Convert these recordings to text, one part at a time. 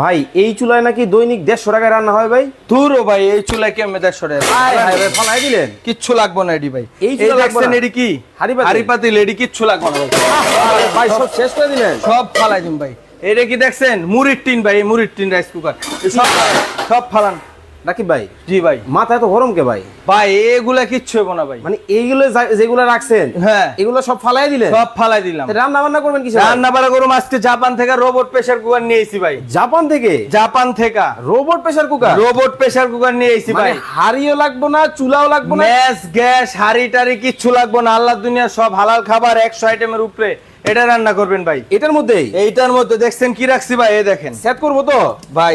ভাই এই চুলায় নাকি দৈনিক দেড়শো টাকায় রান্না হয় ভাই? দূর ও ভাই এই চুলায় কেমন দেড়শো টাকা? ফালাই দিলেন? কিচ্ছু লাগবো না এডি ভাই। এই দেখছেন এডি কি? হারিপাতি লেডি কিচ্ছু লাগবো না ভাই। ভাই সব শেষ করে দিলেন? সব ফালাই দিন ভাই। এটা কি দেখছেন? মুড়ির টিন ভাই এই মুড়ির টিন রাইস কুকার সব সব ফালান। নাকি ভাই? জি ভাই। মাথা এত গরম কে ভাই? ভাই এগুলা কিচ্ছু হব না ভাই। মানে এইগুলো যেগুলো রাখছেন হ্যাঁ। এগুলো সব ফালাই দিলেন? সব ফালাই দিলাম। রান্না বান্না করবেন কিছু রান্না বাড়া করুম আজকে জাপান থেকে রোবট প্রেসার কুকার নিয়ে এসেছি ভাই। জাপান থেকে? জাপান থেকে। Robot pressure cooker robot pressure cooker নিয়ে এসেছি মানে ভাই। হাড়িও লাগবো না চুলাও লাগবো না? ম্যাস গ্যাস হাড়ি টাড়ি কিচ্ছু লাগবো না। আল্লাহ দুনিয়া সব হালাল খাবার একশো আইটেমের উপরে। এটা রান্না করবেন ভাই। এটার মধ্যেই? এইটার মধ্যে দেখছেন কি রাখছি ভাই এই দেখেন। সেট করব তো? ভাই,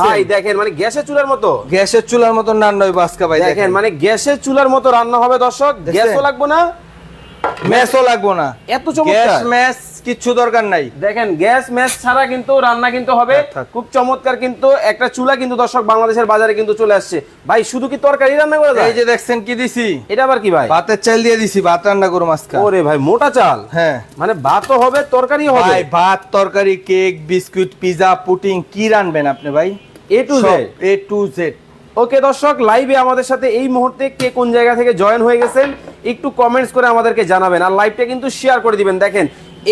ভাই, দেখেন মানে গ্যাসের চুলার মতো। গ্যাসের চুলার মতো রান্না হবে আজকে ভাই দেখেন মানে গ্যাসের চুলার মতো রান্না হবে দর্শক? গ্যাসও লাগবো না? ম্যাসও লাগবো না। এত চমৎকার। গ্যাস ম্যাস কিচ্ছু দরকার নাই। দেখেন গ্যাস ম্যাচ ছাড়া কিন্তু রান্না কিন্তু হবে। থাক। খুব চমৎকার কিন্তু একটা চুলা কিন্তু দর্শক বাংলাদেশের বাজারে কিন্তু চলে আসছে। ভাই শুধু কি তরকারি রান্না করা যায়? এই যে দেখছেন কি দিছি? এটা আবার কি ভাই? ভাতের চাল দিয়ে দিছি ভাত রান্না করো আজকে ওরে ভাই মোটা চাল? হ্যাঁ। মানে ভাতও হবে তরকারি হবে। ভাই ভাত তরকারি কেক বিস্কুট পিজা পুটিং কি রানবেন আপনি ভাই? A to Z A to Z okay দর্শক লাইভে আমাদের সাথে এই মুহূর্তে কে কোন জায়গা থেকে জয়েন হয়ে গেছেন একটু কমেন্টস করে আমাদেরকে জানাবেন আর লাইভটা কিন্তু শেয়ার করে দিবেন। দেখেন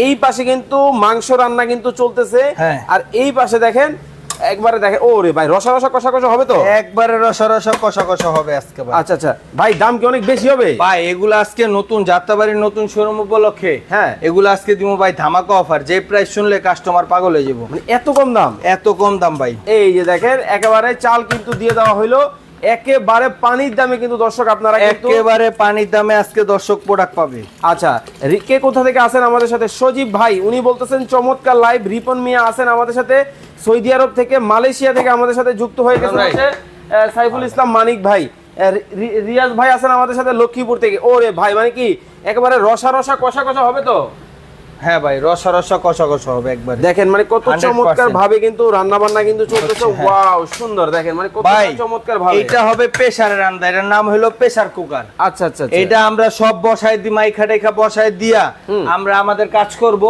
এই পাশে কিন্তু মাংস রান্না কিন্তু চলতেছে। হ্যাঁ। আর এই পাশে দেখেন একবারে দেখেন ও রে ভাই রসা রসা কষা কষা হবে তো? একবারে রসা রসা কষা কষা হবে আজকে আচ্ছা আচ্ছা। ভাই দাম কি অনেক বেশি হবে? ভাই এগুলো আজকে নতুন যাত্রাবাড়ির নতুন শোরুম উপলক্ষে হ্যাঁ। এগুলো আজকে দিব ভাই ধামাকা অফার যে প্রাইস শুনলে কাস্টমার পাগল হয়ে যাব। মানে এত কম দাম? এত কম দাম ভাই। এই যে দেখেন একেবারে চাল কিন্তু দিয়ে দেওয়া হইল। একেবারে পানির দামে কিন্তু দর্শক আপনারা একেবারে পানির দামে আজকে দর্শক প্রোডাক্ট পাবে। আচ্ছা কে কোথা থেকে আছেন আমাদের সাথে? সজীব ভাই উনি বলতেছেন চমৎকার লাইভ রিপন মিয়া আছেন আমাদের সাথে। সৌদি আরব থেকে মালয়েশিয়া থেকে আমাদের সাথে যুক্ত হয়ে আহ, সাইফুল ইসলাম মানিক ভাই। রিয়াজ ভাই আছেন আমাদের সাথে লক্ষ্মীপুর থেকে। ওরে ভাই মানে কি একেবারে রসা রসা কষা কষা হবে তো? হ্যাঁ ভাই রসা রসা কষা কষা হবে একবারে। দেখেন মানে কত চমৎকার ভাবে কিন্তু রান্না বান্না কিন্তু চলতেছে। ওয়াও সুন্দর দেখেন মানে কত চমৎকার ভাবে। এটা হবে প্রেসারের রান্না এটার নাম হলো প্রেসার কুকার। আচ্ছা আচ্ছা আচ্ছা। এটা আমরা সব বসায় দি মাইখা বসায় দিয়া আমরা আমাদের কাজ করব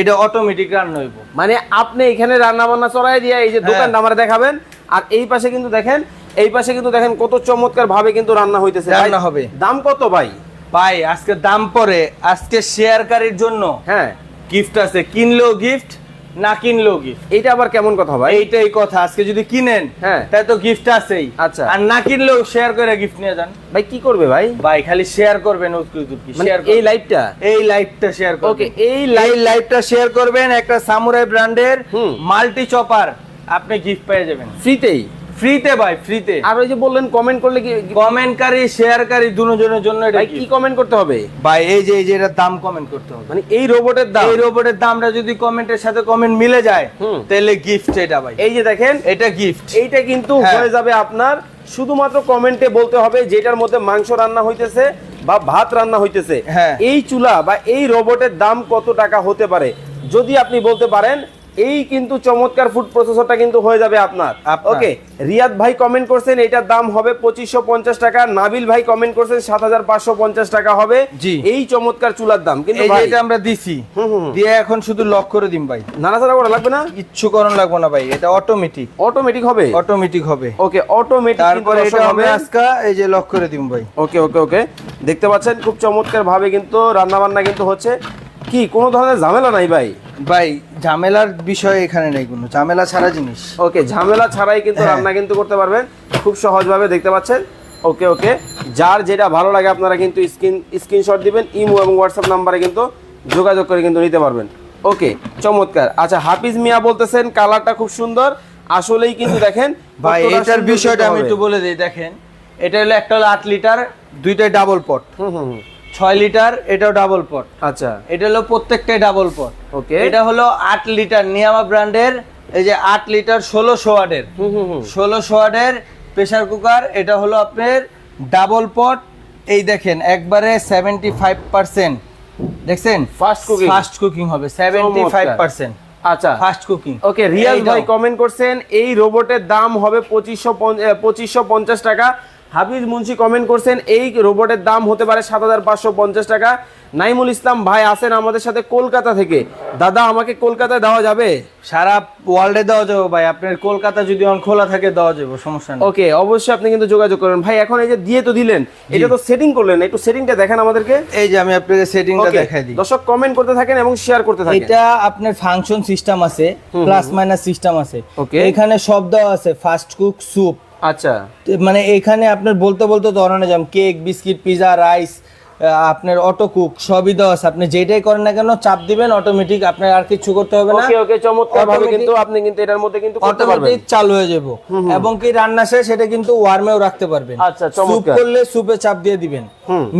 এটা অটোমেটিক রান্না হইব। মানে আপনি এখানে রান্না বান্না চড়াই দিয়ে এই যে হ্যাঁ। দোকানটা আমরা দেখাবেন আর এই পাশে কিন্তু দেখেন এই পাশে কিন্তু দেখেন কত চমৎকার ভাবে কিন্তু রান্না হইতেছে। রান্না হবে। দাম কত ভাই? ভাই আজকে দাম পরে আজকে শেয়ারকারীর জন্য হ্যাঁ। গিফট আছে। কিনলেও গিফট না কিনলেও গিফট এইটা আবার কেমন কথা ভাই? এইটাই কথা। আজকে যদি কিনেন হ্যাঁ। তাই তো গিফট আছেই। আচ্ছা। আর না কিনলেও শেয়ার করে গিফট নিয়ে যান। ভাই কি করবে ভাই? ভাই খালি শেয়ার করবেন উৎকৃত মানে শেয়ার এই লাইভটা এই লাইভটা শেয়ার করবেন। ওকে এই লাইভ লাইভটা শেয়ার করবেন একটা সামুরাই ব্র্যান্ডের। মাল্টি চপার আপনি গিফট পেয়ে যাবেন। ফ্রিতেই ফ্রিতে ভাই ফ্রিতে আর ওই যে বললেন কমেন্ট করলে কি কমেন্টকারী শেয়ারকারী দুজনের জন্য এটা কি কমেন্ট করতে হবে? ভাই এই যে এই যে এটার দাম কমেন্ট করতে হবে। মানে এই রোবটের দাম। এই রোবটের দামটা যদি কমেন্টের সাথে কমেন্ট মিলে যায়। তাহলে গিফট এটা ভাই। এই যে দেখেন এটা গিফট এইটা কিন্তু হ্যাঁ। হয়ে যাবে আপনার শুধুমাত্র কমেন্টে বলতে হবে যেটার মধ্যে মাংস রান্না হইতেছে বা ভাত রান্না হইতেছে। হ্যাঁ। এই চুলা বা এই রোবটের দাম কত টাকা হতে পারে? যদি আপনি বলতে পারেন এই কিন্তু চমৎকার ফুড প্রসেসরটা কিন্তু হয়ে যাবে আপনার। ওকে রিয়াদ ভাই কমেন্ট করছেন এটার দাম হবে পঁচিশশো পঞ্চাশ টাকা নাবিল ভাই কমেন্ট করছেন সাত হাজার পাঁচশো পঞ্চাশ টাকা হবে। এই চমৎকার চুলার দাম কিন্তু এটা আমরা দিছি। দিয়ে এখন শুধু লক করে দিন ভাই। নাড়াচাড়া করা লাগবে না? কিচ্ছু করণ লাগবে না ভাই এটা অটোমেটিক অটোমেটিক হবে? অটোমেটিক হবে। ওকে অটোমেটিক তারপরে এটা হবে। আজকে এই যে লক করে দিন ভাই। ওকে ওকে ওকে দেখতে পাচ্ছেন খুব চমৎকার ভাবে কিন্তু রান্না বান্না কিন্তু হচ্ছে। কি কোনো ধরনের ঝামেলা নাই ভাই? ভাই ঝামেলার বিষয় এখানে নেই কোনো। ঝামেলা ছাড়া জিনিস। ওকে ঝামেলা ছাড়াই কিন্তু হ্যাঁ। রান্না কিন্তু করতে পারবেন। খুব সহজভাবে দেখতে পাচ্ছেন। ওকে ওকে। যার যেটা ভালো লাগে আপনারা কিন্তু স্ক্রিন স্ক্রিনশট দিবেন ইমো এবং হোয়াটসঅ্যাপ নাম্বারে কিন্তু যোগাযোগ করে কিন্তু নিতে পারবেন। ওকে চমৎকার। আচ্ছা হাফিজ মিয়া বলতেছেন কালারটা খুব সুন্দর। আসলেই কিন্তু দেখেন ভাই এটার বিষয়টা আমি একটু বলে দিই দেখেন। এটা হলো একটা হলো আট লিটার দুইটাই ডাবল পট হুম হুম হুম। ছয় লিটার এটাও ডাবল পট আচ্ছা। এটা হলো প্রত্যেকটাই ডাবল পট ওকে। এটা হলো আট লিটার নিয়ামা ব্র্যান্ডের এই যে আট লিটার ষোলোশো ওয়াটের হুম হুম হুম। ষোলোশো ওয়াটের প্রেসার কুকার এটা হলো আপনার ডাবল পট এই দেখেন একবারে সেভেন্টি ফাইভ পার্সেন্ট দেখছেন? Fast কুকিং ফাস্ট কুকিং হবে সেভেন্টি ফাইভ পার্সেন্ট আচ্ছা। ফাস্ট কুকিং ওকে রিয়াজ ভাই কমেন্ট করছেন এই রোবটের দাম হবে পঁচিশশো পঁচিশশো পঞ্চাশ টাকা। হাফিজ মুন্সি কমেন্ট করছেন এই রোবটের দাম হতে পারে সাত হাজার পাঁচশো পঞ্চাশ টাকা। নাইমুল ইসলাম ভাই আছেন আমাদের সাথে কলকাতা থেকে। দাদা আমাকে কলকাতায় দেওয়া যাবে? সারা ওয়ার্ল্ডে দেওয়া যাবে ভাই আপনার কলকাতা যদি অন খোলা থাকে দেওয়া যাবে সমস্যা নেই। ওকে অবশ্যই আপনি কিন্তু যোগাযোগ করেন ভাই এখন এই যে দিয়ে তো দিলেন এটা তো সেটিং করলেন একটু সেটিংটা দেখেন আমাদেরকে। এই যে আমি আপনাকে সেটিংটা দেখাই দিই। দর্শক কমেন্ট করতে থাকেন এবং শেয়ার করতে থাকেন। এটা আপনার ফাংশন সিস্টেম আছে প্লাস মাইনাস সিস্টেম আছে। Okay. এখানে সব দেওয়া আছে ফাস্ট কুক স্যুপ আচ্ছা। মানে এখানে আপনার বলতে বলতে ধরনে jam cake biscuit pizza rice আপনার অটো কুক সবই দেওয়া আছে। আপনি যেটাই করেন না কেন চাপ দিবেন অটোমেটিক আপনার আর কিছু করতে হবে না। ওকে ওকে চমৎকার ভাবে কিন্তু আপনি কিন্তু এটার মধ্যে কিন্তু করতে পারবেন। অটোমেটিক চালু হয়ে যাব। এবং কি রান্না শেষ সেটা কিন্তু ওয়ার্মেও রাখতে পারবেন। আচ্ছা, স্যুপ চমৎকার। করলে স্যুপে চাপ দিয়ে দিবেন।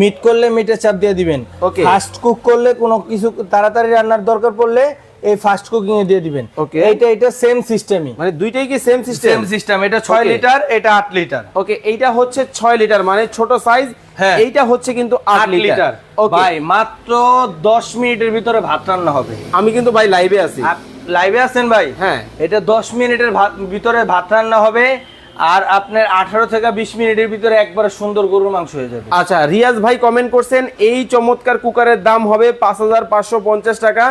মিট করলে মিটে চাপ দিয়ে দিবেন. ফাস্ট কুক করলে কোনো কিছু তাড়াতাড়ি রান্নার দরকার পড়লে এই ফাস্ট কুকিং এ দিয়ে দিবেন। ওকে এইটা এটা সেম সিস্টেমই মানে দুইটাই কি সেম সিস্টেম সেম সিস্টেম এটা 6 লিটার এটা 8 লিটার ওকে এইটা হচ্ছে 6 লিটার মানে ছোট সাইজ হ্যাঁ। এইটা হচ্ছে কিন্তু 8 8 লিটার ভাই মাত্র 10 মিনিটের ভিতরে ভাত রান্না হবে। আমি কিন্তু ভাই লাইভে আছি। লাইভে আছেন ভাই? হ্যাঁ। এটা 10 মিনিটের ভিতরে ভাত রান্না হবে আর আপনার 18 থেকে 20 মিনিটের ভিতরে একবারে সুন্দর গরুর মাংস হয়ে যাবে। আচ্ছা রিয়াজ ভাই কমেন্ট করছেন এই চমৎকার কুকারের দাম হবে পাঁচ হাজার পাঁচশো পঞ্চাশ টাকা।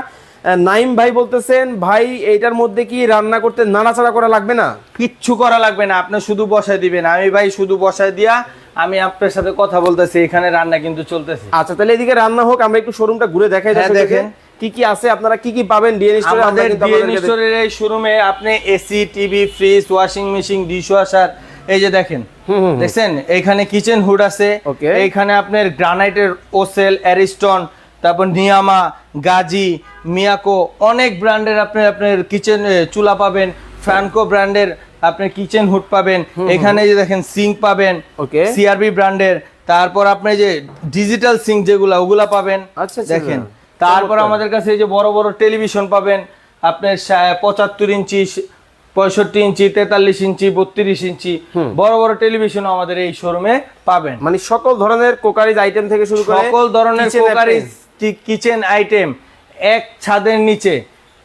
নাইম ভাই বলতেছেন ভাই এইটার মধ্যে কি রান্না করতে নাড়াচাড়া করা লাগবে না? কিচ্ছু করা লাগবে না আপনি শুধু বসায় দিবেন। আমি ভাই শুধু বসায় দিয়া আমি আপনার সাথে কথা বলতেছি এখানে রান্না কিন্তু চলতেছে। আচ্ছা তাহলে এদিকে রান্না হোক আমরা একটু শোরুমটা ঘুরে দেখাই হ্যাঁ, দেখেন। কি কি আছে আপনারা কি কি পাবেন? ডিএনএ স্টোরে আমাদের ডিএন স্টোরের এই শোরুমে আপনি AC TV fridge washing machine dishwasher এই যে দেখেন। দেখছেন? এইখানে কিচেন হুড আছে. এইখানে আপনার গ্রানাইটের ওসেল অ্যারিস্টন তারপর নিয়ামা গাজি মিয়াকো অনেক ব্র্যান্ডের আপনি আপনার কিচেন চুলা পাবেন ফ্রানকো ব্র্যান্ডের আপনার কিচেন হুড পাবেন এখানে যে দেখেন সিঙ্ক পাবেন Okay. সিআরবি ব্র্যান্ডের তারপর আপনি যে ডিজিটাল সিঙ্ক যেগুলা ওগুলা পাবেন আচ্ছা, আচ্ছা। দেখেন তারপর আমাদের কাছে এই যে বড় বড় টেলিভিশন পাবেন আপনার পঁচাত্তর ইঞ্চি পঁয়ষট্টি ইঞ্চি তেতাল্লিশ ইঞ্চি বত্রিশ ইঞ্চি বড় বড় টেলিভিশন আমাদের এই শোরুমে পাবেন মানে সকল ধরনের কোকারিজ আইটেম থেকে শুরু করে সকল ধরনের কোকারিজ। কিচেন আইটেম এক ছাদের নিচে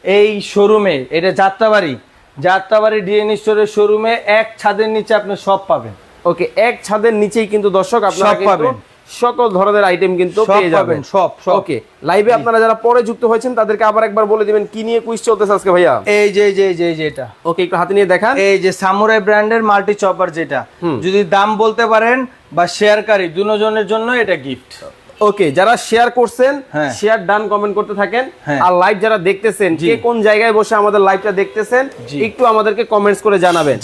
এই শোরুমে এটা যাত্রাবাড়ি। যাত্রাবাড়ি ডিএন স্টোরের শোরুমে এক ছাদের নিচে আপনি সব পাবেন। ওকে এক ছাদের নিচেই কিন্তু দর্শক আপনারা সব পাবেন। সকল ধরনের আইটেম কিন্তু পেয়ে যাবেন। সব, সব। ওকে লাইভে আপনারা যারা পরে যুক্ত হয়েছেন তাদেরকে আবার একবার বলে দিবেন কি নিয়ে কুইজ চলতেছে আজকে ভাইয়া। এই যে এই যে যে যে এটা। ওকে একটু হাতে নিয়ে দেখান। এই যে সামুরাই ব্র্যান্ডের মাল্টি চপার যেটা যদি দাম বলতে পারেন বা শেয়ারকারী দুজনের জন্য এটা গিফট ওকে যারা শেয়ার করছেন। শেয়ার ডান কমেন্ট করতে থাকেন হ্যাঁ। আর লাইভ যারা দেখতেছেন। কে কোন জায়গায় বসে আমাদের লাইভটা দেখতেছেন একটু আমাদেরকে কমেন্টস করে জানাবেন।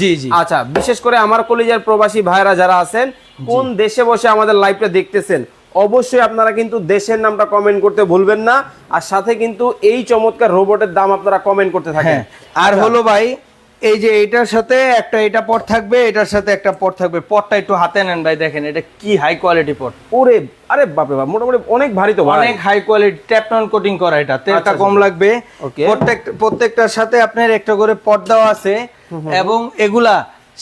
আচ্ছা বিশেষ করে আমার কলেজের প্রবাসী ভাইরা যারা আছেন কোন দেশে বসে আমাদের লাইভটা দেখতেছেন অবশ্যই আপনারা কিন্তু দেশের নামটা কমেন্ট করতে ভুলবেন না আর সাথে কিন্তু এই চমৎকার রোবটের দাম আপনারা কমেন্ট করতে থাকেন হ্যাঁ আর হলো ভাই এই যে এটার সাথে একটা এটা পট থাকবে এটার সাথে একটা পট থাকবে। পটটা একটু হাতে নেন ভাই দেখেন এটা কি হাই কোয়ালিটি পট। ওরে আরে বাপরে বাপ মোটামুটি অনেক ভারী তো অনেক হাই কোয়ালিটি ট্যাপটন কোটিং করা এটা তেলটা আচ্ছা, কম লাগবে। Okay. প্রত্যেক প্রত্যেকটার সাথে আপনার একটা করে পট দেওয়া আছে এবং এগুলা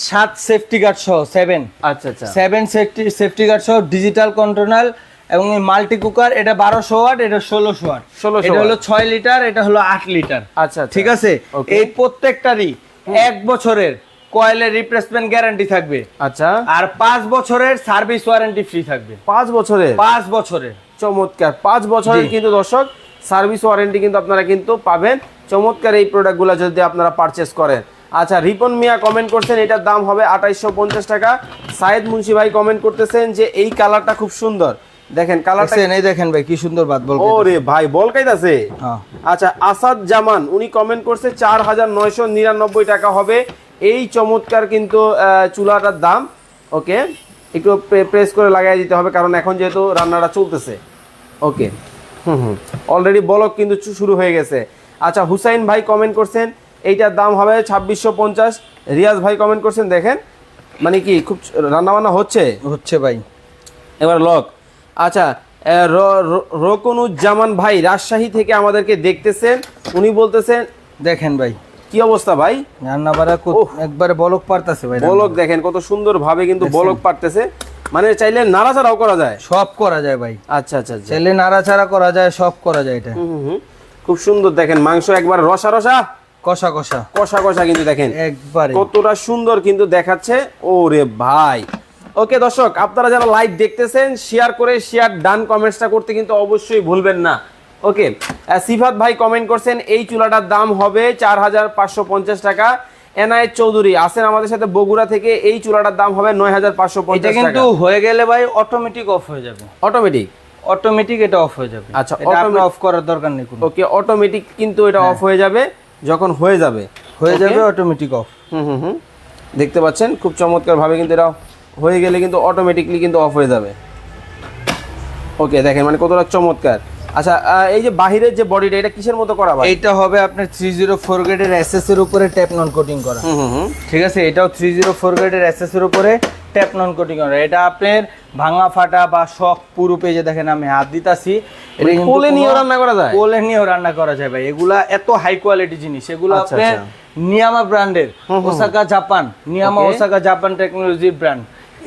সাত সেফটি গার্ড সহ সেভেন আচ্ছা আচ্ছা। সেভেন সেফটি সেফটি গার্ড সহ ডিজিটাল কন্ট্রোল এবং এই মাল্টি কুকার এটা বারোশো ওয়াট এটা ষোলোশো ওয়াট 1600 এটা হলো ছয় লিটার এটা হলো আট লিটার আচ্ছা আচ্ছা। ঠিক আছে? এই প্রত্যেকটারই এক বছরের কয়েলের রিপ্লেসমেন্ট গ্যারান্টি থাকবে। আচ্ছা। আর পাঁচ বছরের সার্ভিস ওয়ারেন্টি ফ্রি থাকবে। পাঁচ বছরের? পাঁচ বছরের। চমৎকার। পাঁচ বছরের কিন্তু দর্শক সার্ভিস ওয়ারেন্টি কিন্তু আপনারা কিন্তু পাবেন। চমৎকার এই প্রোডাক্টগুলো যদি আপনারা পারচেস করেন। আচ্ছা রিপন মিয়া কমেন্ট করছেন এটার দাম হবে আঠাইশশো পঞ্চাশ টাকা। সাইদ মুন্সি ভাই কমেন্ট করতেছেন যে এই কালারটা খুব সুন্দর। দেখেন কালারটা এই দেখেন ভাই কি সুন্দর বাদ বল ওরে ভাই বল কাইতাছে? হ্যাঁ। আচ্ছা আসাদ জামান উনি কমেন্ট করছে চার হাজার নয়শো নিরানব্বই টাকা হবে। এই চমৎকার কিন্তু চুলাটার দাম ওকে? একটু প্রেস করে লাগাই দিতে হবে কারণ এখন যেহেতু রান্নাটা চলতেছে। ওকে? হুম হুম। অলরেডি বলক কিন্তু শুরু হয়ে গেছে। আচ্ছা হুসাইন ভাই কমেন্ট করছেন এইটার দাম হবে ছাব্বিশশো পঞ্চাশ। রিয়াজ ভাই কমেন্ট করছেন দেখেন মানে কি খুব রান্নাবান্না হচ্ছে? হচ্ছে ভাই। এবার লক। আচ্ছা রকনুজ্জামান ভাই রাজশাহী থেকে আমাদেরকে দেখতেছেন। উনি বলতেছেন দেখেন ভাই। কি অবস্থা ভাই? রান্না বাড়া একবারে বলক পারতাছে ভাই বলক দেখেন কত সুন্দর ভাবে কিন্তু বলক পারতেছে। মানে চাইলে নাড়াচাড়াও করা যায়। সব করা যায় ভাই। আচ্ছা আচ্ছা আচ্ছা। ছেলে নাড়াচাড়া করা যায় সব করা যায় এটা। খুব সুন্দর দেখেন মাংস একবার রসা রসা? কষা কষা। কষা কষা কিন্তু দেখেন। একবারে। কতটা সুন্দর কিন্তু দেখাচ্ছে। ওরে ভাই ওকে দর্শক আপনারা যারা লাইভ দেখতেছেন শেয়ার করে শেয়ার ডান কমেন্টসটা করতে কিন্তু অবশ্যই ভুলবেন না। ওকে সিফাত ভাই কমেন্ট করছেন এই চুলাটার দাম হবে চার হাজার পাঁচশো পঞ্চাশ টাকা। এনআইএ চৌধুরী আসেন আমাদের সাথে বগুড়া থেকে এই চুলাটার দাম হবে নয় হাজার পাঁচশো পঞ্চাশ কিন্তু হয়ে গেলে ভাই অটোমেটিক অফ হয়ে যাবে। অটোমেটিক অটোমেটিক এটা অফ হয়ে যাবে। আচ্ছা, এটা আপনার অফ করার দরকার নেই কোনো। ওকে অটোমেটিক কিন্তু এটা হ্যাঁ। অফ হয়ে যাবে যখন হয়ে যাবে। হয়ে যাবে অটোমেটিক অফ হুম হুম হুম। দেখতে পাচ্ছেন খুব চমৎকার ভাবে কিন্তু এটা হয়ে গেলে কিন্তু অটোমেটিকলি কিন্তু অফ হয়ে যাবে। ওকে দেখেন মানে কতটা চমৎকার। আচ্ছা এই যে বাহিরের যে বডিটা এটা কিসের মতো করা এইটা হবে আপনার থ্রি জিরো ফোর গ্রেডের এসএস এর উপরে ট্যাপ নন কোটিং করা ঠিক আছে? এটাও থ্রি জিরো ফোর গ্রেডের এসএস এর উপরে ট্যাপ নন কোটিং করা। এটা আপনার ভাঙা ফাটা বা শখ পুরো পেজে দেখেন আমি হাত দিতাছি। কোলে নিয়েও রান্না করা যায়? কোলে নিয়েও রান্না করা যায় ভাই। এগুলা এত হাই কোয়ালিটি জিনিস। এগুলো আচ্ছা, আপনার। নিয়ামা ব্র্যান্ডের Osaka Japan নিয়ামা Osaka Japan technology brand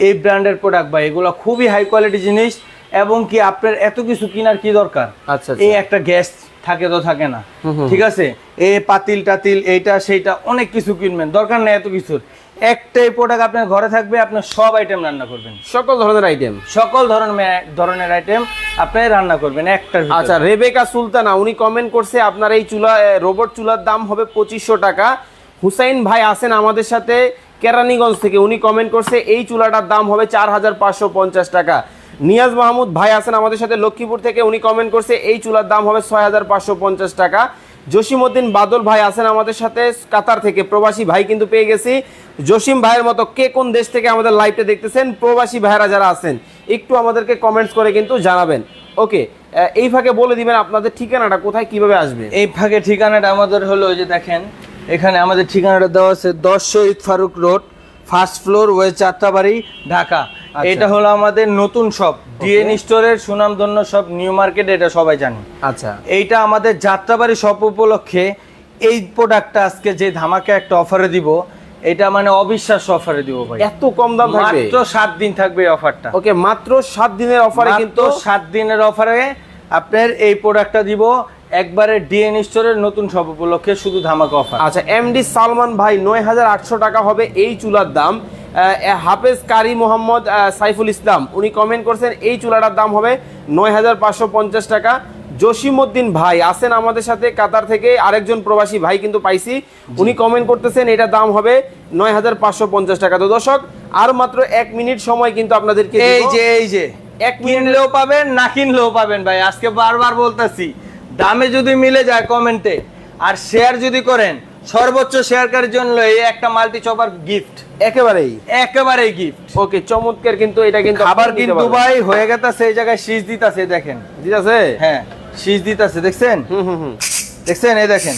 এই ব্র্যান্ডের প্রোডাক্ট ভাই এগুলো খুবই হাই কোয়ালিটি জিনিস এবং কি আপনার এত কিছু কেনার কি দরকার? আচ্ছা এই একটা গ্যাস থাকে তো থাকে না। ঠিক আছে? এ পাতিল টাতিল এইটা সেইটা অনেক কিছু কিনবেন দরকার নেই এত কিছুর। একটাই প্রোডাক্ট আপনার ঘরে থাকবে আপনি সব আইটেম রান্না করবেন। সকল ধরনের আইটেম সকল ধরনের ধরনের আইটেম আপনি রান্না করবেন ভিতরে। আচ্ছা রেবেকা সুলতানা উনি কমেন্ট করছে আপনার এই চুলা রোবট চুলার দাম হবে পঁচিশশো টাকা। হুসাইন ভাই আছেন আমাদের সাথে। কেরানীগঞ্জ থেকে উনি কমেন্ট করছে, এই চুলাটার দাম হবে চার হাজার পাঁচশো পঞ্চাশ টাকা। নিয়াজ মাহমুদ ভাই আছেন আমাদের সাথে, লক্ষ্মীপুর থেকে উনি কমেন্ট করছে, এই চুলার দাম হবে ছয় হাজার পাঁচশো পঞ্চাশ টাকা। জসিমউদ্দিন বাদল ভাই আছেন আমাদের সাথে, কাতার থেকে প্রবাসী ভাই কিন্তু পেয়ে গেছি। জসিম ভাইয়ের মতো কে কোন দেশ থেকে আমাদের লাইভটা দেখতেছেন, প্রবাসী ভাইরা যারা আছেন, একটু আমাদেরকে কমেন্টস করে কিন্তু জানাবেন। ওকে এই ফাঁকে বলে দিবেন আপনাদের ঠিকানাটা, কোথায়, কীভাবে আসবে? এই ফাঁকে ঠিকানাটা আমাদের হলো যে দেখেন এখানে আমাদের ঠিকানাটা দেওয়া আছে দশ Shahid Faruk road first floor way চারটাবাড়ি ঢাকা। আচ্ছা। এটা হলো আমাদের নতুন শপ ডিএন স্টোরের সুনামধন্য শপ নিউ মার্কেট এটা সবাই জানে। আচ্ছা। এইটা আমাদের যাত্রাবাড়ি শপ উপলক্ষে এই প্রোডাক্টটা আজকে যে ধামাকে একটা অফারে দিব এটা মানে অবিশ্বাস্য অফারে দিব ভাই। এত কম দাম থাকবে? মাত্র সাত দিন থাকবে এই অফারটা ওকে মাত্র সাত দিনের অফারে কিন্তু কিন্তু সাত দিনের অফারে আপনার এই প্রোডাক্টটা দিব একবারে ডিএন স্টোরের নতুন সব উপলক্ষে শুধু ধামাকা অফার আচ্ছা এমডি সালমান ভাই নয় হাজার আটশো টাকা হবে এই চুলার দাম। হাফেজ কারি মোহাম্মদ সাইফুল ইসলাম উনি কমেন্ট করছেন এই চুলাটার দাম হবে নয় হাজার পাঁচশো পঞ্চাশ টাকা। জসিমউদ্দিন ভাই আছেন আমাদের সাথে কাতার থেকে আরেকজন প্রবাসী ভাই কিন্তু পাইছি। উনি কমেন্ট করতেছেন এটার দাম হবে নয় হাজার পাঁচশো পঞ্চাশ টাকা। তো দর্শক আর মাত্র এক মিনিট সময় কিন্তু আপনাদেরকে এই যে এই যে এক মিনিট কিনলেও পাবেন না কিনলেও পাবেন ভাই আজকে বারবার বলতেছি। দামে যদি মিলে যায় কমেন্টে আর শেয়ার যদি করেন সর্বোচ্চ শেয়ারকারীর জন্য এই একটা মাল্টি চপার গিফট একেবারেই। একেবারেই গিফট ওকে চমৎকার কিন্তু এটা কিন্তু আবার কিন্তু। ভাই হয়ে গেছে সেই জায়গায় শীষ দিতাছে দেখেন। ঠিক আছে হ্যাঁ শীষ দিতাছে দেখছেন? হুম হুম হুম। দেখছেন এই দেখেন।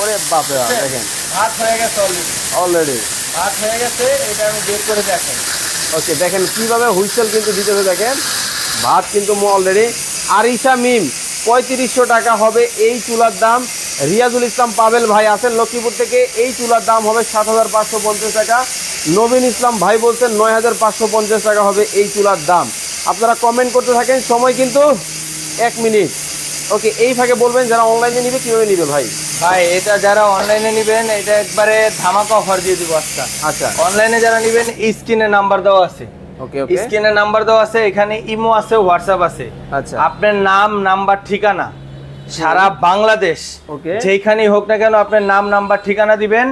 ওরে বাপরে বাপ, দেখেন। ভাত হয়ে গেছে অলরেডি অলরেডি ভাত হয়ে গেছে এটা আমি বের করে দেখেন। ওকে দেখেন কীভাবে হুইসেল কিন্তু দিতেছে দেখেন। ভাত কিন্তু অলরেডি আরিশা মিম পঁয়ত্রিশশো টাকা হবে এই চুলার দাম। রিয়াজুল ইসলাম পাবেল ভাই আছেন লক্ষ্মীপুর থেকে। এই চুলার দাম হবে সাত হাজার পাঁচশো পঞ্চাশ টাকা। নবীন ইসলাম ভাই বলছেন নয় হাজার পাঁচশো পঞ্চাশ টাকা হবে এই চুলার দাম। আপনারা কমেন্ট করতে থাকেন সময় কিন্তু এক মিনিট। ওকে এই ফাঁকে বলবেন যারা অনলাইনে নিবে কীভাবে নিবে ভাই? ভাই এটা যারা অনলাইনে নেবেন এটা একবারে ধামাকা অফার দিয়ে দিব আচ্ছা আচ্ছা। অনলাইনে যারা নেবেন স্ক্রিনে নাম্বার দেওয়া আছে। ওকে ওকে স্ক্রিনে নাম্বার দেওয়া আছে এখানে ইমো আছে হোয়াটসঅ্যাপ আছে। আচ্ছা। আপনার নাম নাম্বার ঠিকানা। সারা বাংলাদেশ Okay. যেখানেই হোক না কেন আপনার নাম নাম্বার ঠিকানা দিবেন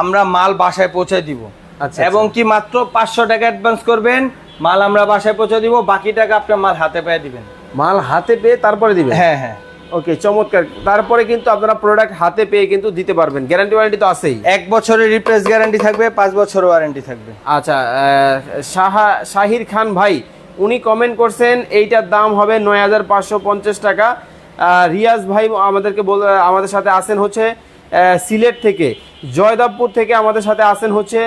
আমরা মাল বাসায় পৌঁছে দিব। আচ্ছা, এবং কি মাত্র পাঁচশো টাকা অ্যাডভান্স করবেন মাল আমরা বাসায় পৌঁছে দিব বাকি টাকা আপনার মাল হাতে পেয়ে দিবেন। মাল হাতে পেয়ে তারপরে দিবেন? হ্যাঁ হ্যাঁ। ওকে চমৎকার। তারপরে কিন্তু আপনারা প্রোডাক্ট হাতে পেয়ে কিন্তু দিতে পারবেন। গ্যারান্টি ওয়ারেন্টি তো আছেই। এক বছরের রিপ্লেস গ্যারান্টি থাকবে পাঁচ বছর ওয়ারেন্টি থাকবে। আচ্ছা শাহা শাহির খান ভাই উনি কমেন্ট করছেন এইটার দাম হবে নয় হাজার পাঁচশো পঞ্চাশ টাকা। রিয়াজ ভাই আমাদেরকে বল আমাদের সাথে আসেন হচ্ছে সিলেট থেকে। জয়দাবপুর থেকে আমাদের সাথে আসেন হচ্ছে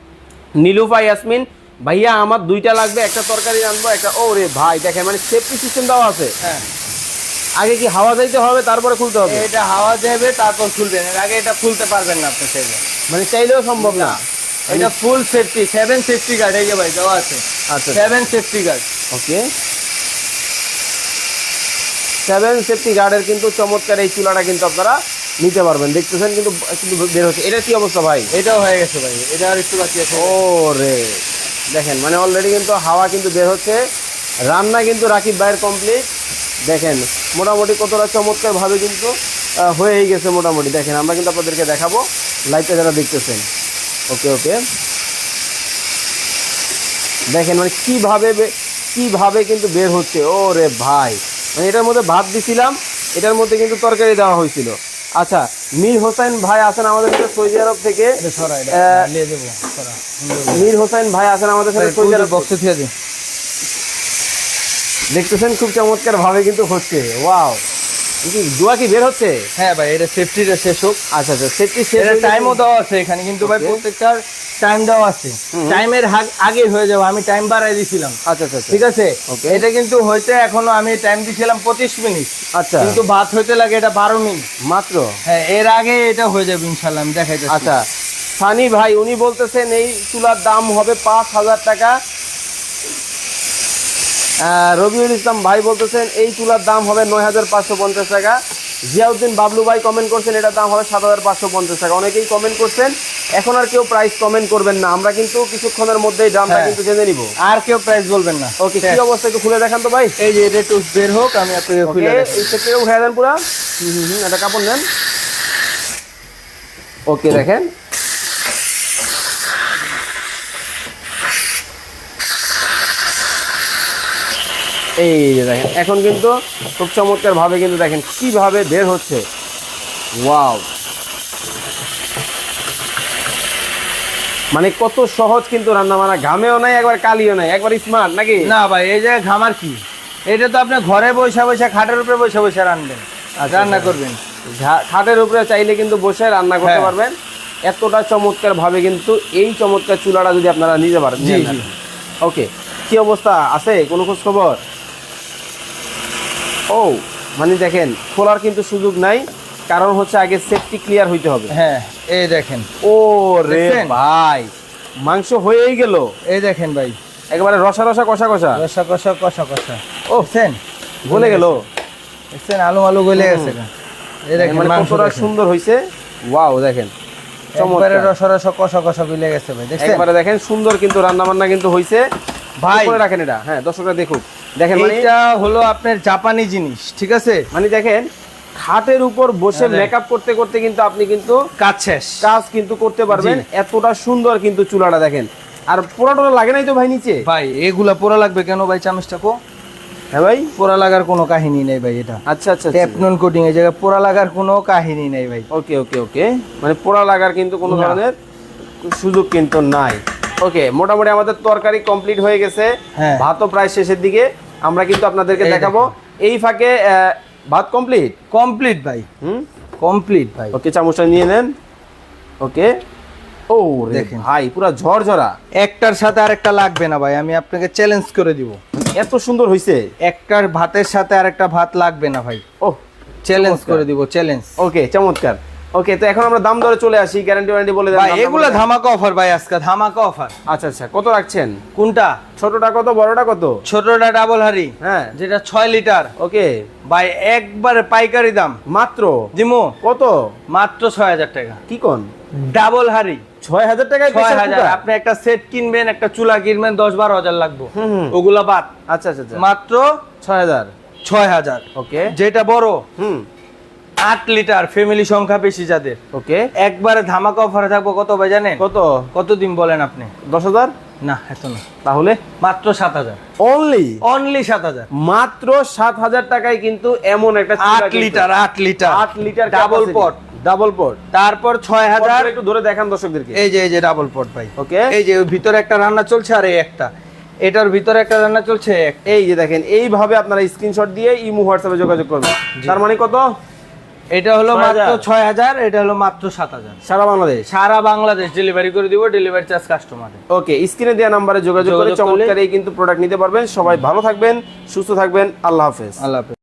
নীলুফা ইয়াসমিন। ভাইয়া আমার দুইটা লাগবে একটা তরকারি আনব একটা ও রে ভাই দেখেন মানে সেফটি সিস্টেম দেওয়া আছে। হ্যাঁ। আগে কি হাওয়া যাইতে হবে তারপরে খুলতে হবে? এটা হাওয়া দেবে তারপর খুলবেন। এর আগে এটা খুলতে পারবেন না আপনি চাইলে মানে চাইলেও সম্ভব না? এটা full safety seven safety guard এই যে ভাই দেওয়া আছে। আচ্ছা। Seven safety guard okay seven safety গার্ডের কিন্তু চমৎকার এই চুলাটা কিন্তু আপনারা নিতে পারবেন। দেখতেছেন কিন্তু কিন্তু বের হচ্ছে। এটা কি অবস্থা ভাই? এটাও হয়ে গেছে ভাই। এটা আর একটু বাকি আছে। ও রে দেখেন মানে অলরেডি কিন্তু হাওয়া কিন্তু বের হচ্ছে। রান্না কিন্তু রাকিব ভাইয়ের কমপ্লিট দেখেন মোটামুটি কতটা চমৎকার ভাবে কিন্তু হয়েই গেছে মোটামুটি। দেখেন আমরা কিন্তু আপনাদেরকে দেখাবো লাইভটা যারা দেখতেছেন। ওকে ওকে দেখেন মানে কীভাবে কীভাবে কিন্তু বের হচ্ছে ও রে ভাই। মানে এটার মধ্যে ভাত দিছিলাম এটার মধ্যে কিন্তু তরকারি দেওয়া হয়েছিল। আচ্ছা মীর হোসেন ভাই আছেন আমাদের সাথে সৌদি আরব থেকে। মীর হোসেন ভাই আছেন আমাদের সাথে সৌদি আরব বক্স দিন। দেখতেছেন খুব চমৎকার ভাবে কিন্তু হচ্ছে। ওয়াও। দোয়া কি বের হচ্ছে? হ্যাঁ ভাই এটা সেফটিটা শেষ হোক। আচ্ছা আচ্ছা সেটি শেষ টাইমও দেওয়া আছে এখানে কিন্তু ভাই. প্রত্যেকটার টাইম দেওয়া আছে। টাইমের আগে হয়ে যাবে আমি টাইম বাড়াই দিছিলাম। আচ্ছা আচ্ছা আচ্ছা। ঠিক আছে? এটা কিন্তু হইতে এখনও আমি টাইম দিছিলাম পঁচিশ মিনিট আচ্ছা। কিন্তু ভাত হইতে লাগে এটা বারো মিনিট মাত্র? হ্যাঁ এর আগে এটা হয়ে যাবে ইনশাল্লাহ আমি দেখাইতেছি। আচ্ছা। সানি ভাই উনি বলতেছেন এই চুলার দাম হবে পাঁচ হাজার টাকা। রবিউল ইসলাম ভাই বলতেছেন এই চুলার দাম হবে নয় হাজার পাঁচশো পঞ্চাশ টাকা। জিয়াউদ্দিন বাবলু ভাই কমেন্ট করছেন এটার দাম হবে সাত হাজার পাঁচশো পঞ্চাশ টাকা। অনেকেই কমেন্ট করছেন এখন আর কেউ প্রাইস কমেন্ট করবেন না। আমরা কিন্তু কিছুক্ষণের মধ্যেই দামটা হ্যাঁ। কিন্তু জেনে নিব। আর কেউ প্রাইস বলবেন না। ওকে কি অবস্থা একটু খুলে দেখান তো ভাই। এই যে এটা একটু বের হোক আমি আপনাকে খুলে সেক্টরে উঠাই দেন পুরা। হুম হুম হুম, একটা কাপড় নেন। ওকে দেখেন। এই যে দেখেন এখন কিন্তু খুব চমৎকার ভাবে কিন্তু দেখেন কীভাবে বের হচ্ছে। ওয়াও। মানে কত সহজ কিন্তু রান্না বান্না ঘামেও নাই একবার কালিও নাই একবার স্মার্ট নাকি? না ভাই এই যে ঘামার কি? এটা তো আপনি ঘরে বসে বসে খাটের উপরে বসে বসে রান্নবেন আচ্ছা, রান্না আচ্ছা। করবেন। খাটের উপরে চাইলে কিন্তু বসে রান্না করতে হ্যাঁ। পারবেন। এতটা চমৎকার ভাবে কিন্তু এই চমৎকার চুলাটা যদি আপনারা নিতে পারেন। ওকে কি অবস্থা? আছে কোনো খোঁজ খবর ও মানে দেখেন খোলার কিন্তু সুযোগ নাই কারণ হচ্ছে আগে সেফটি ক্লিয়ার হইতে হবে। হ্যাঁ এই দেখেন। ও রে ভাই মাংস হয়েই গেল। এই দেখেন ভাই। একেবারে রসা রসা কষা কষা। কষা কষা কষা কষা। ও দেখছেন? গলে গেল। দেখছেন? আলু আলু গলে গেছে। এই দেখেন মানে মাংস সুন্দর হইছে। ওয়াও দেখেন। একবারে চমৎকার। রসা রসা কষা কষা গলে গেছে ভাই। দেখছেন? একবারে দেখেন সুন্দর কিন্তু রান্না বান্না কিন্তু হইছে। ভাই। করে রাখেন এটা। হ্যাঁ দর্শকরা দেখুক। দেখেন মানে এইটা হলো আপনার জাপানি জিনিস ঠিক আছে? মানে দেখেন খাটের উপর বসে। মেকআপ করতে করতে কিন্তু আপনি কিন্তু কাজ শেষ। কাজ কিন্তু করতে পারবেন। এতটা সুন্দর কিন্তু চুলাটা দেখেন। আর পোড়াটোড়া লাগে নাই তো ভাই নিচে? ভাই এগুলা পোড়া লাগবে কেন ভাই চামচটা কো? হ্যাঁ ভাই। পোড়া লাগার কোনো কাহিনী নেই ভাই এটা। আচ্ছা আচ্ছা ট্যাপনন কোটিং এই জায়গায় পোড়া লাগার কোনো কাহিনী নেই ভাই। ওকে ওকে ওকে। মানে পোড়া লাগার কিন্তু কোনো ধরনের সুযোগ কিন্তু নাই। ওকে মোটামুটি আমাদের তরকারি কমপ্লিট হয়ে গেছে। হ্যাঁ। ভাতও প্রায় শেষের দিকে। আমরা কিন্তু আপনাদেরকে দেখাবো। এই ফাঁকে ভাত কমপ্লিট কমপ্লিট ভাই। হুম? কমপ্লিট ভাই। ওকে চামচটা নিয়ে নেন। ওকে। ও দেখেন। ভাই পুরো ঝরঝরা। একটার সাথে আরেকটা লাগবে না ভাই আমি আপনাকে চ্যালেঞ্জ করে দিব। এত সুন্দর হইছে। একটার ভাতের সাথে আরেকটা ভাত লাগবে না ভাই। ও। চ্যালেঞ্জ করে দিব চ্যালেঞ্জ ওকে চমৎকার। ওকে তো এখন আমরা দাম দরে চলে আসি গ্যারান্টি ওয়ারেন্টি বলে দেন ভাই এগুলা ধামাকা অফার ভাই আজকে ধামাকা অফার আচ্ছা আচ্ছা কত রাখছেন? কোনটা? ছোটটা কত বড়টা কত? ছোটটা ডাবল হাড়ি হ্যাঁ। যেটা ছয় লিটার ওকে ভাই একবারে পাইকারি দাম। মাত্র? দিমু। কত? মাত্র ছয় হাজার টাকা। কি কোন? ডাবল হাড়ি। ছয় হাজার টাকায় ছয় হাজার। আপনি একটা সেট কিনবেন একটা চুলা কিনবেন দশ বারো হাজার লাগবে। ওগুলা বাদ। আচ্ছা আচ্ছা আচ্ছা। মাত্র ছয় হাজার। ছয় হাজার। ওকে যেটা বড়। হুম। আট লিটার ফ্যামিলি সংখ্যা বেশি যাদের। ওকে একবারে ধামাকা অফারে থাকব কত ভাই জানেন? কত? কত দিন বলেন আপনি? দশ হাজার? না এত না। তাহলে? মাত্র সাত হাজার। অনলি অনলি সাত হাজার। মাত্র সাত হাজার টাকায় কিন্তু এমন একটা আট লিটার আট লিটার। আট litre double pot double pot তারপর ছয় হাজার। একটু ধরে দেখান দর্শকদেরকে। এই যে এই যে ডাবল পট ভাই। ওকে এই যে ভিতরে একটা রান্না চলছে আর এই একটা। এটার ভিতরে একটা রান্না চলছে এই যে দেখেন এইভাবে আপনারা স্ক্রিনশট দিয়ে ইমো হোয়াটসঅ্যাপে যোগাযোগ করবেন। তার মানে কত? এটা হলো মাত্র ছয় হাজার এটা হলো মাত্র সাত হাজার। সারা বাংলাদেশ? সারা বাংলাদেশ ডেলিভারি করে দিব ডেলিভারি চার্জ কাস্টমারে ওকে স্ক্রিনে দেওয়া নাম্বারে যোগাযোগ করে যোগাযোগ চমৎকার এই কিন্তু প্রোডাক্ট নিতে পারবেন। সবাই ভালো থাকবেন সুস্থ থাকবেন আল্লাহ হাফেজ। আল্লাহ হাফেজ।